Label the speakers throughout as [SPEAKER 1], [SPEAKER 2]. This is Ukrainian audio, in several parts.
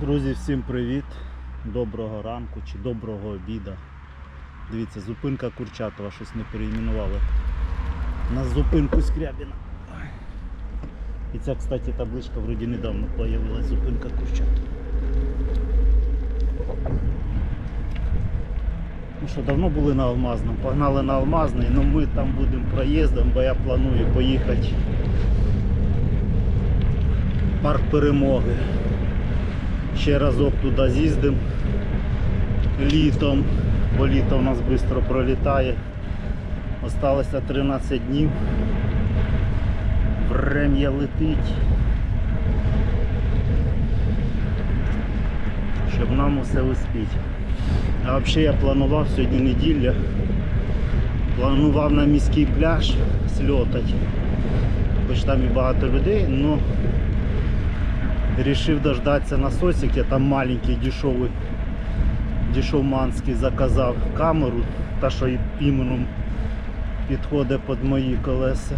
[SPEAKER 1] Друзі, всім привіт! Доброго ранку чи доброго обіда. Дивіться, зупинка Курчатова, щось не переіменували. На зупинку Скрябіна. І ця, кстати, табличка вроді недавно появилась зупинка Курчатова. Ну що, давно були на Алмазному, погнали на Алмазний, але ми там будемо проїздом, бо я планую поїхати парк перемоги. Ще разок туди з'їздимо літом, бо літо у нас швидко пролітає. Осталося 13 днів. Врем'я летить. Щоб нам усе успіти. А взагалі я планував сьогодні неділя. Планував на міський пляж сльотати. Хоч там і багато людей, але Решив дождаться насосик, я там маленький дешевий, дешевманський заказав камеру, та що і підходить під мої колеса.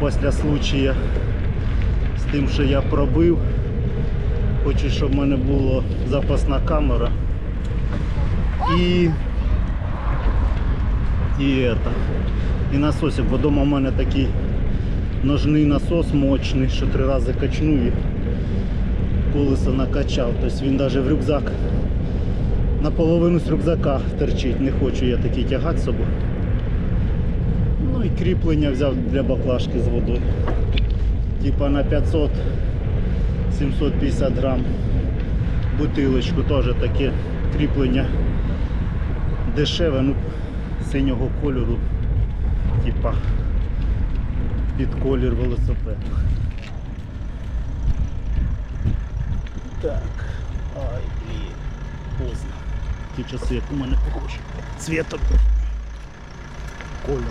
[SPEAKER 1] Після случая з тим, що я пробив, хочу, щоб в мене була запасна камера. І і это. І насосик, бо вдома в мене такий ножний насос мощний, що три рази качнув і колесо накачав. Тобто він навіть в рюкзак наполовину з рюкзака торчить. Не хочу я такий тягати з собою. Ну і кріплення взяв для баклажки з водою. Типа на 500 750 грам бутилочку теж таке кріплення дешеве, ну синього кольору. Типа під колір велосипеду. Так. Ай, блін. Поздно. Ті часи, як у мене похожі. Цвітом. Кольором.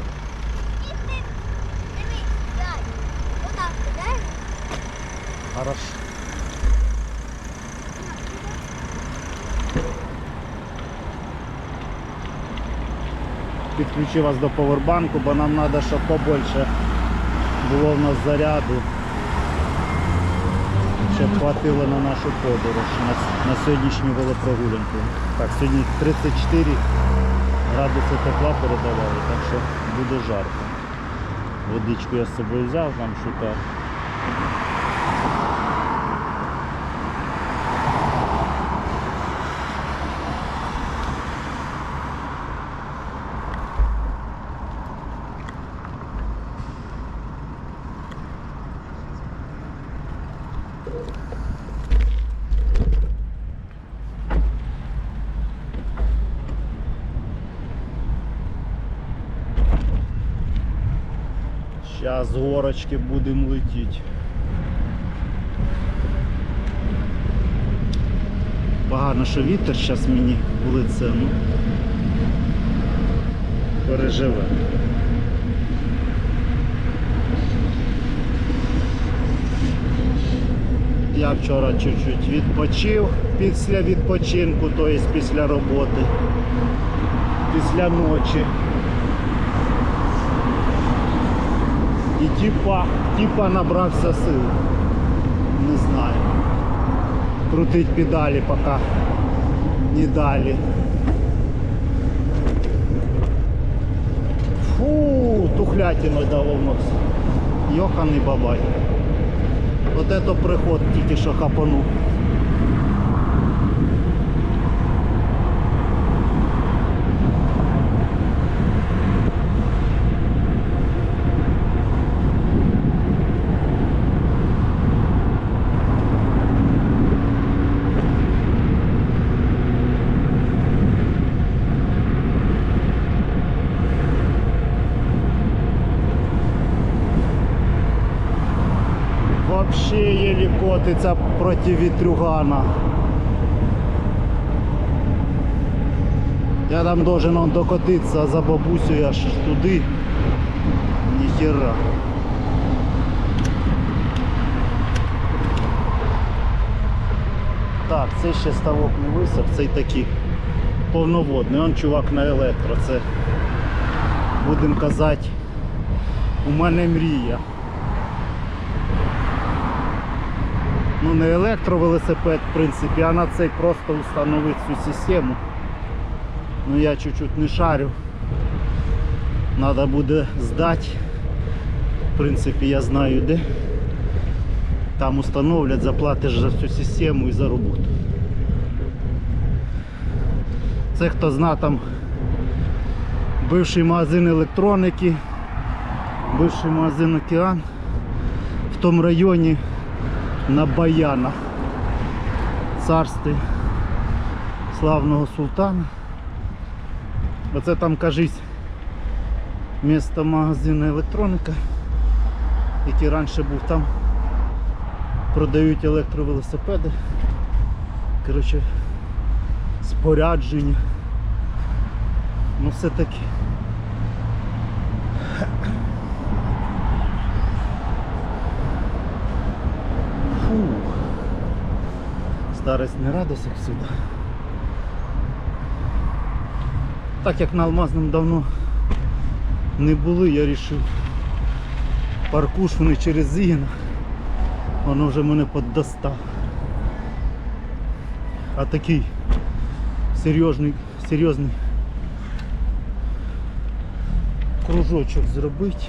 [SPEAKER 1] Хорошо. Підключу вас до повербанку, бо нам треба, щоб побольше було в нас заряду, Ще хватило на нашу подорож, на, на сьогоднішню велопрогулянку. Так, сьогодні 34 градуси тепла передавали, так що буде жарко. Водичку я з собою взяв, там шукав. Зараз з горочки будемо летіти. Погано, що вітер зараз мені в лице, ну переживе. Я вчора чуть-чуть відпочив після відпочинку, тобто після роботи, після ночі. І типа, типа набрався сил. Не знаю. Крутить педалі поки не далі. Фу, тухлятину дало в нос. Йоханий бабай. Вот это приход тільки що хапанув. Вообще еле котиться проти вітрюгана. Я там должен он докотитися за бабусею аж туди. Ніхера. Так, цей ще ставок не висох, цей такий повноводний. Он чувак на електро. Це будемо казати, у мене мрія. Не електровелосипед, в принципі, а на цей просто встановити цю систему. Ну я чуть-чуть не шарю. Надо буде здати. В принципі, я знаю де. Там установлять, заплатиш за всю систему і за роботу. Це хто зна там бивший магазин електроніки, бивший магазин Океан в тому районі на Баяна. Царстві славного султана. Оце там кажись місто магазину електроніка, який раніше був там. Продають електровелосипеди. Коротше, спорядження. Ну все таки. Старость не радость, як всегда. Так як на Алмазному давно не були, я вирішив паркуш вони через Зігна. Воно вже мене поддостав. А такий серйозний, серйозний кружочок зробити.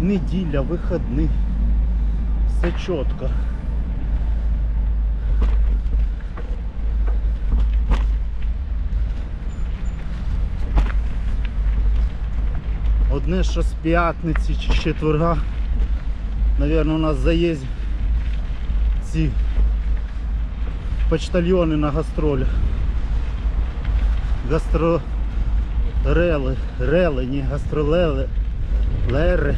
[SPEAKER 1] Неділя, вихідний. Все чітко. Одне, що з п'ятниці чи з четверга, Навірно, у нас заїзд ці почтальйони на гастролях. Гастро... Рели, рели, не гастролели, лери.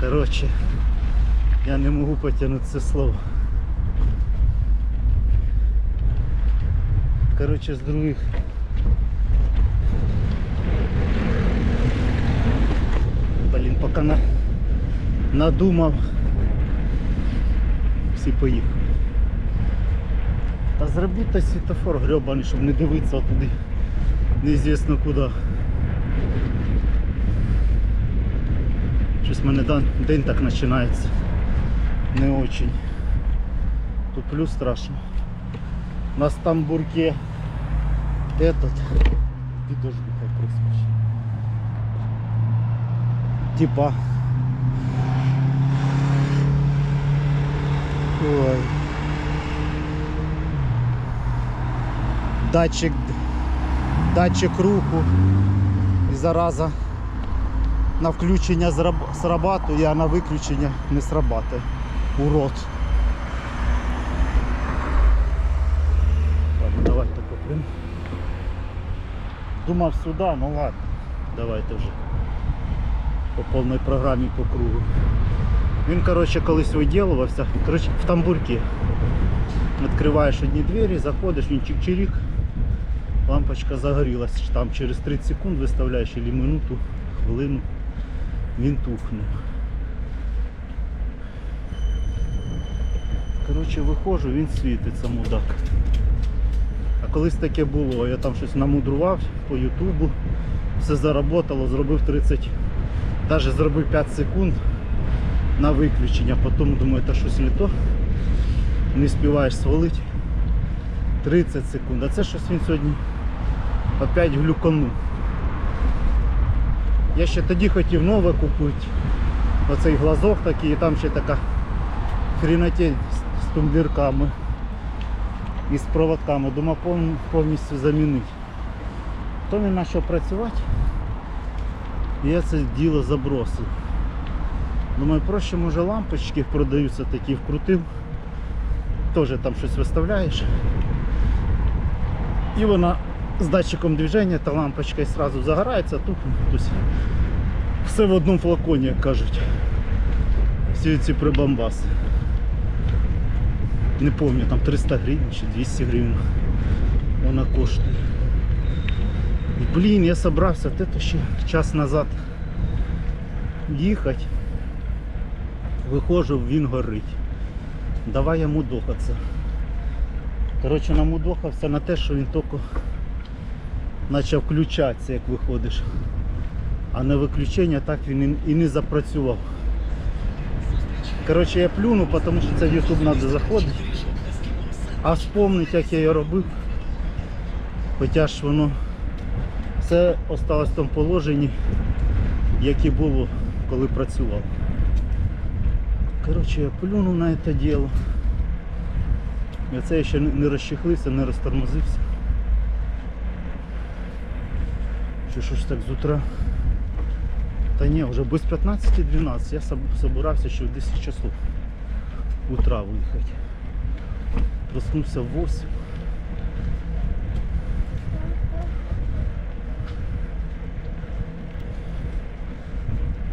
[SPEAKER 1] Коротше, я не можу потягнути це слово. Коротше, з других. Блін, поки на... надумав. Всі поїхали. Та зробіть та світофор гребаний, щоб не дивитися туди. Неізвісно куди. Щось в мене день так починається. Не очень. Туплю страшно. У нас там в бурке этот. Підожди, хай прискочить. Типа. Ой. Датчик, датчик руху і зараза на включення зраб- срабатує, а на виключення не срабатує. Урод. Ладно, давайте попрям. Думав сюди, ну ладно. Давайте вже. По повній програмі по кругу. Він, коротше, колись виділувався. Коротше, в тамбурці. Відкриваєш одні двері, заходиш, він чик-чирік. Лампочка загорілась. Там через 30 секунд виставляєш або минуту, хвилину. Він тухне. Коротше, виходжу, він світиться, мудак. А колись таке було, я там щось намудрував по ютубу, все заработало, зробив 30, навіть зробив 5 секунд на виключення, потім думаю, це щось не то. Не співаєш свалити. 30 секунд. А це щось він сьогодні опять глюканув. Я ще тоді хотів нове купити. Оцей глазок такий, і там ще така хрінотень з і з проводками. Думав повністю замінити. То не почав працювати. І я це діло забросив. Думаю, проще може лампочки продаються такі вкрутив. Теж там щось виставляєш. І вона з датчиком движення та лампочка і одразу загорається, тухне. Тобто все в одному флаконі, як кажуть. Всі ці прибамбаси. Не пам'ятаю, там 300 гривень чи 200 гривень вона коштує. І, блін, я собрався от это ще час назад їхати. Виходжу, він горить. Давай йому дохатися. Коротше, намудохався на те, що він тільки почав включатися, як виходиш. А на виключення так він і не запрацював. Коротше, я плюну, тому що це в YouTube треба заходити. А вспомнити, як я її робив. Хоча ж воно все осталось в тому положенні, яке було, коли працював. Коротше, я плюнув на це діло. І це ще не розчехлився, не розтормозився. Що ж так з утра? Та ні, вже без 15-12. Я соб- собирався ще в 10 часов утра виїхати. Проснувся в 8.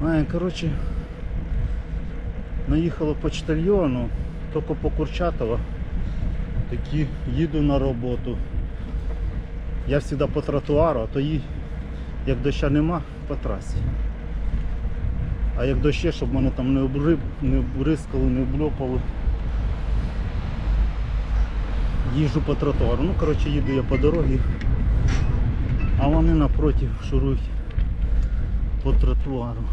[SPEAKER 1] А, коротше, наїхало почтальйону, тільки по Курчатова. Такі їду на роботу. Я завжди по тротуару, а то їй, як доща нема, по трасі. А як дощ щоб мене там не обриб, не обрискали, не обльопали. Їжджу по тротуару. Ну, коротше, їду я по дорозі, а вони напроти шурують по тротуару.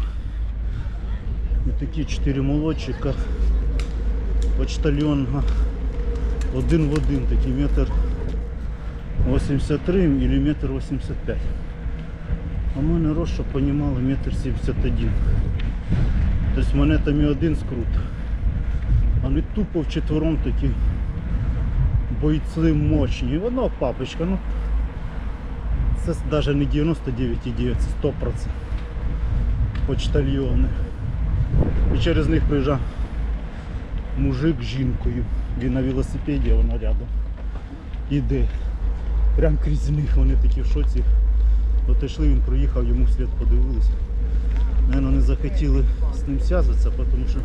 [SPEAKER 1] І такі чотири молодчика, почтальонга, один в один, такий метр 83 или метр 85. А мене рост, щоб понімали, метр 71. Тобто мене там і один скрут. Вони тупо вчетвером такі бойці мощні. І воно папочка, ну це навіть не 99,9, це 100%. Почтальйони. І через них приїжджав мужик з жінкою. Він на велосипеді, а вона рядом. Іде. Прям крізь них вони такі в шоці. От йшли, він проїхав, йому вслід подивилися. Наверно, не захотіли з ним зв'язатися, тому що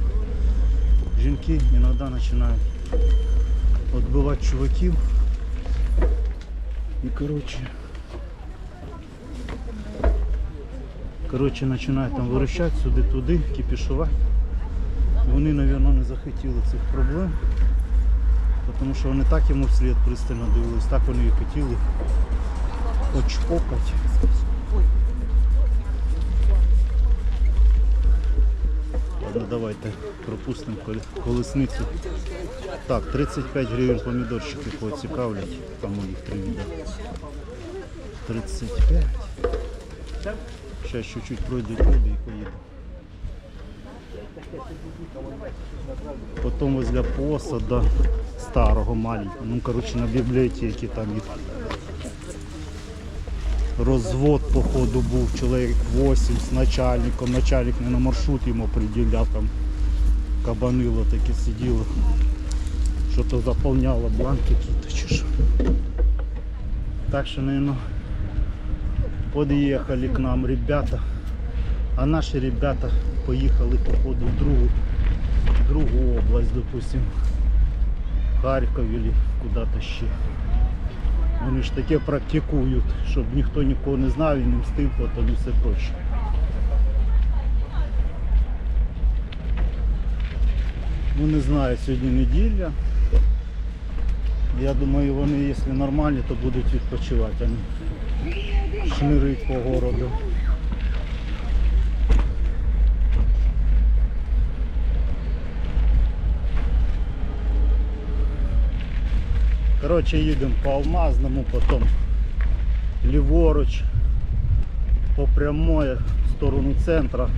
[SPEAKER 1] жінки іноді починають відбивати чуваків. І коротше. Коротше, починають там вирощати сюди-туди, кипішувати. Вони, мабуть, не захотіли цих проблем. Тому що вони так йому вслід пристально дивились, так вони і хотіли очпокати. Ладно, давайте пропустимо колесницю. Так, 35 гривень помідорчики поцікавлять, кому їх три віда. 35. Зараз чуть-чуть пройдуть люди і поїду. Потім возле посада старого маленького. Ну, коротше, на бібліотеці там їх розвод, походу, був чоловік 8 з начальником. Начальник не на маршрут йому приділяв там кабанило таке сиділо. Що-то заповняло бланки якісь чи що. Так що, наверное, подъехали к нам ребята. А наши ребята поїхали походу в другу, в другу область, допустим, Харків или куда-то ще. Вони ж таке практикують, щоб ніхто нікого не знав і не мстив, потім і все проще. Ну не знаю, сьогодні неділя. Я думаю, вони, якщо нормальні, то будуть відпочивати, а не шнирить по городу. Коротше, їдемо по Алмазному, потім ліворуч, по прямой в сторону центра.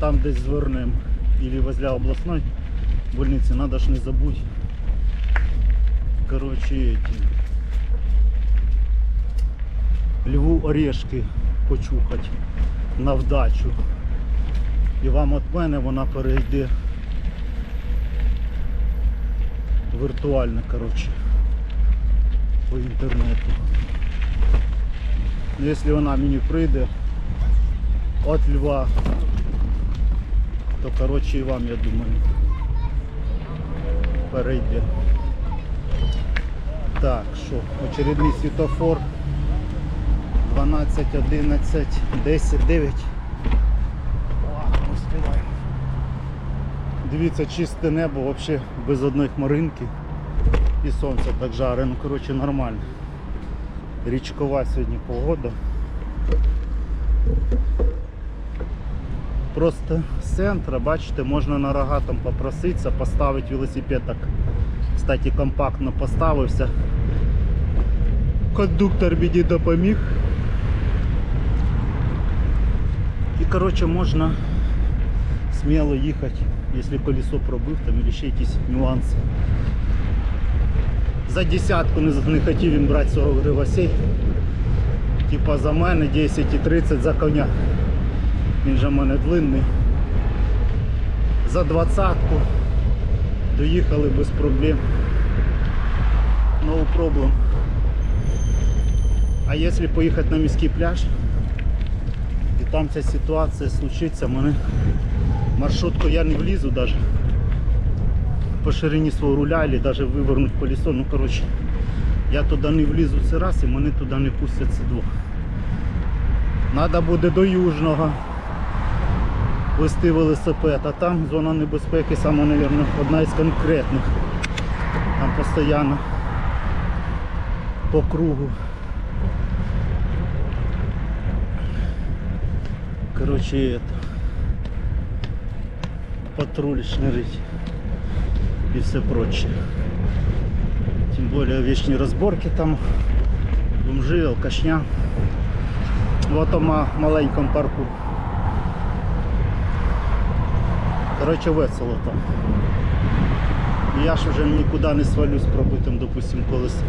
[SPEAKER 1] Там десь звернемо. Или возле областной больницы, надо ж не забудь. Короче, эти. Льву орешки почухать на вдачу. І вам від мене вона перейде віртуально, коротше, по інтернету. Ну, Якщо вона мені прийде від Льва, то коротше і вам, я думаю, перейде. Так, що, очередний світофор 12, 11, 10, 9. Дивіться, чисте небо, взагалі без одної хмаринки. І сонце так жаре, ну коротше нормально. Річкова сьогодні погода. просто з центра, бачите, можна на рога там попроситися, поставити велосипед так. Кстати, компактно поставився. Кондуктор мені допоміг. І коротше можна сміло їхати, якщо колесо пробив там або ще якісь нюанси. За десятку не, не хотів він брати 40 гривасей. Типа за мене 10 і 30 за коня. Він же в мене длинний. За двадцятку доїхали без проблем. No problem. А якщо поїхати на міський пляж, і там ця ситуація случиться, мене маршрутку я не влізу даже по ширині свого руля або навіть вивернуть колесо. Ну коротше, я туди не влізу це раз і мене туди не пустять це двох. Надо буде до Южного вести велосипед, а там зона небезпеки саме, мабуть, одна із конкретних. Там постійно по кругу. Короче, это патруль шнырить и все прочее. Тем более вечные разборки там, бомжи, алкашня. В тому маленькому парку. Короче, весело там. Я ж вже нікуди не свалюсь пробитим, допустим, колесом.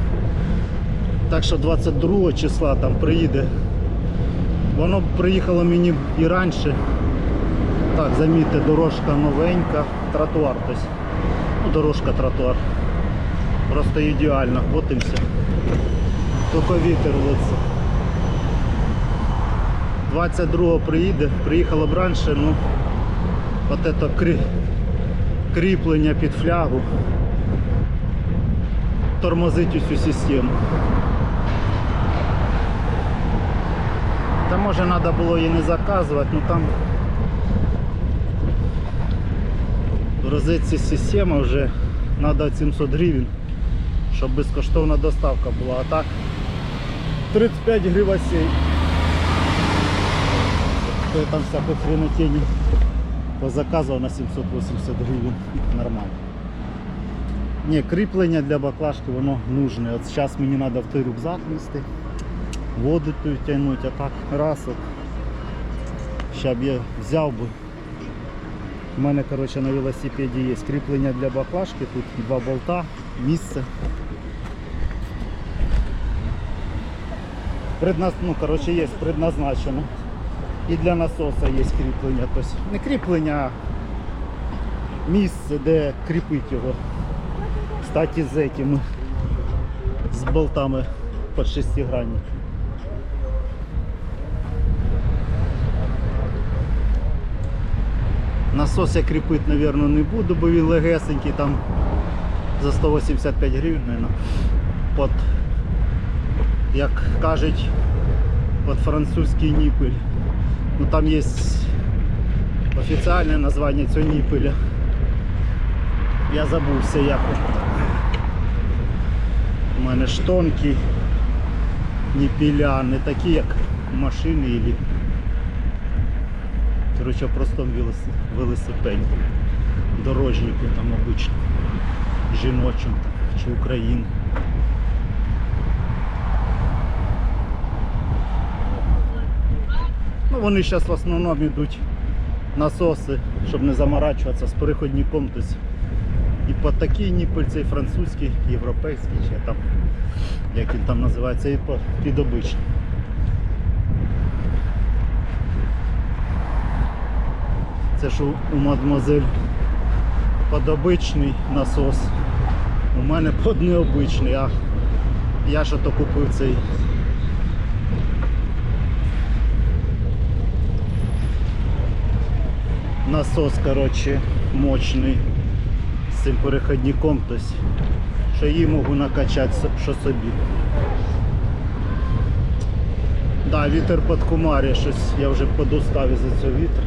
[SPEAKER 1] Так що 22 числа там приїде. Воно приїхало мені і раніше. Так, замітьте, дорожка новенька, тротуар. Тобто, ну, дорожка, тротуар. Просто ідеально, от і. Тільки вітер лице. 22 приїде, приїхало б раніше, ну от це крі... кріплення під флягу тормозить усю систему. Та може треба було її не заказувати, ну там в розетці система вже треба 700 гривень, щоб безкоштовна доставка була. А так 35 гривасей. То я там всяку хренотень позаказував на 780 гривень. Нормально. Ні, кріплення для баклажки воно нужне. От зараз мені треба в той рюкзак нести воду тягнути, а так раз от. Щоб я взяв би. У мене коротше, на велосипеді є кріплення для баклажки, тут два болта, місце. Предназ... Ну, коротше, є предназначено. І для насоса є кріплення. Тобто не кріплення, а місце, де кріпити його. Кстати, з этими, з болтами під шестигранні. Насос я кріпити, мабуть, не буду, бо він легесенький там за 185 гривень, мабуть, під, як кажуть, під французький ніпель. Ну там є офіційне названня цього ніпеля. Я забувся як. У мене ж тонкі ніпіля, не такі, як машини Короче, в простому велосипеді. Дорожнику там обично. Жіночим чи Україн. Ну вони зараз в основному йдуть насоси, щоб не заморачуватися з переходником. Тобто і по такий ніпель, цей французький, європейський, чи там, як він там називається, і по під Це ж у, мадемуазель подобичний насос. У мене под необичний, а я ж то купив цей. Насос, коротше, мощний з цим переходником, що її можу накачати, що собі. Да, вітер під кумарі, щось я вже подустав із-за цього вітру.